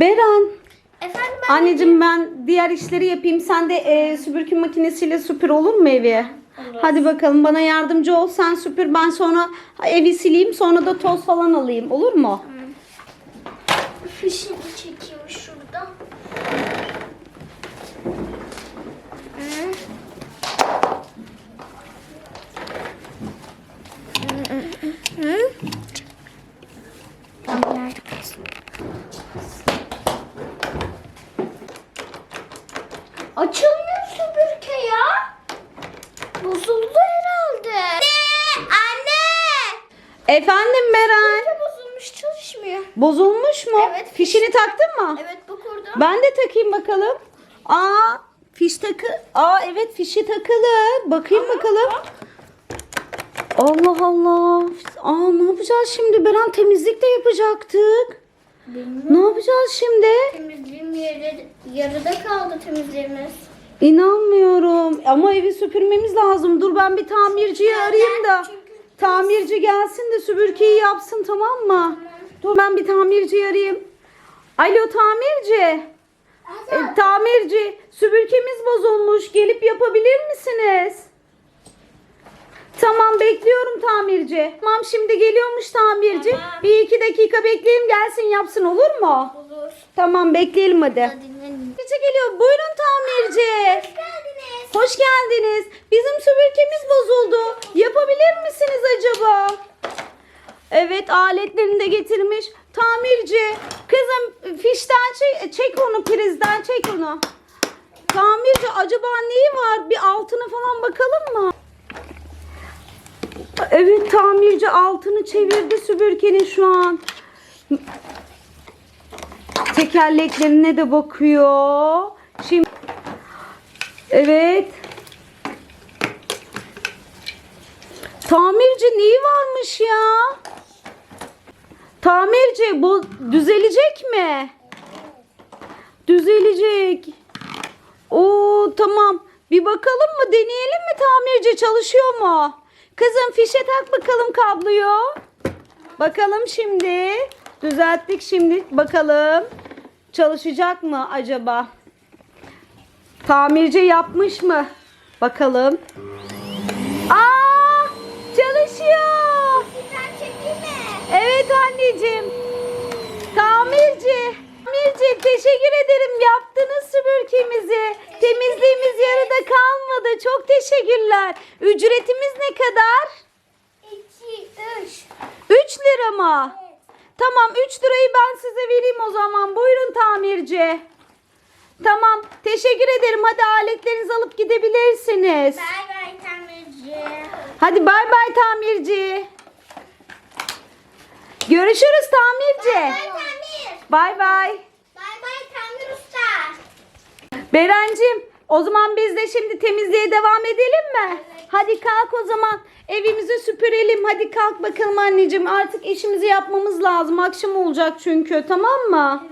Beren. Efendim ben Anneciğim ben diğer işleri yapayım. Sen de e, süpürge makinesiyle süpür olur mu evi? Olur. Hadi bakalım bana yardımcı ol. Sen süpür ben sonra evi sileyim. Sonra da toz falan alayım. Olur mu? fişini çekeyim şurada. Açılmıyor süpürge ya. Bozuldu herhalde. Anne! Anne! Efendim Beren. Süpürge bozulmuş çalışmıyor. Bozulmuş mu? Evet. Fişini taktın mı? Evet bak orada. Ben de takayım bakalım. Aa fiş takı. Aa evet fişi takılı. Bakayım bakalım. Allah Allah. Aa ne yapacağız şimdi? Beren temizlik de yapacaktık. Ne yapacağız şimdi? Temizliğim yarı, yarıda kaldı temizliğimiz. İnanmıyorum. Ama evi süpürmemiz lazım. Dur ben bir tamirciyi arayayım da. Tamirci gelsin de süpürgeyi yapsın tamam mı? Dur ben bir tamirciyi arayayım. Alo tamirci. E, tamirci süpürgemiz bozulmuş. Gelip yapabilir misiniz? Tamam bekliyorum tamirci. Tamam şimdi geliyormuş tamirci. Tamam. Bir iki dakika bekleyelim gelsin yapsın olur mu? Olur. Tamam bekleyelim hadi. Tamirci geliyor. Buyurun tamirci. geldiniz. Hoş geldiniz. Bizim süpürgemiz bozuldu. Yapabilir misiniz acaba? Evet aletlerini de getirmiş. Tamirci. Kızım fişten çek, çek onu prizden çek onu. Tamirci acaba neyi var? Bir altını falan bakalım mı? Evet tamirci altını çevirdi süpürgenin şu an. Tekerleklerine de bakıyor. Şimdi Evet. Tamirci neyi varmış ya? Tamirci bu düzelecek mi? Düzelecek. Oo tamam. Bir bakalım mı? Deneyelim mi tamirci? Çalışıyor mu? Kızım fişe tak bakalım kabloyu. Bakalım şimdi. Düzelttik şimdi. Bakalım. Çalışacak mı acaba? Tamirci yapmış mı? Bakalım. Aa! Çalışıyor. Evet anneciğim. Tamirci. Tamirci ederim. Yaptınız süpürgemizi. Temizliğimiz yarıda kalmadı. Çok teşekkürler. Ücretimiz ne kadar? İki, üç. 3 lira mı? Tamam 3 lirayı ben size vereyim o zaman. Buyurun tamirci. Tamam teşekkür ederim. Hadi aletlerinizi alıp gidebilirsiniz. Bay bay tamirci. Hadi bay bay tamirci. Görüşürüz tamirci. Bay tamir. Bay bay. Bay bay tamir. Berencim o zaman biz de şimdi temizliğe devam edelim mi? Hadi kalk o zaman evimizi süpürelim. Hadi kalk bakalım anneciğim artık işimizi yapmamız lazım. Akşam olacak çünkü tamam mı?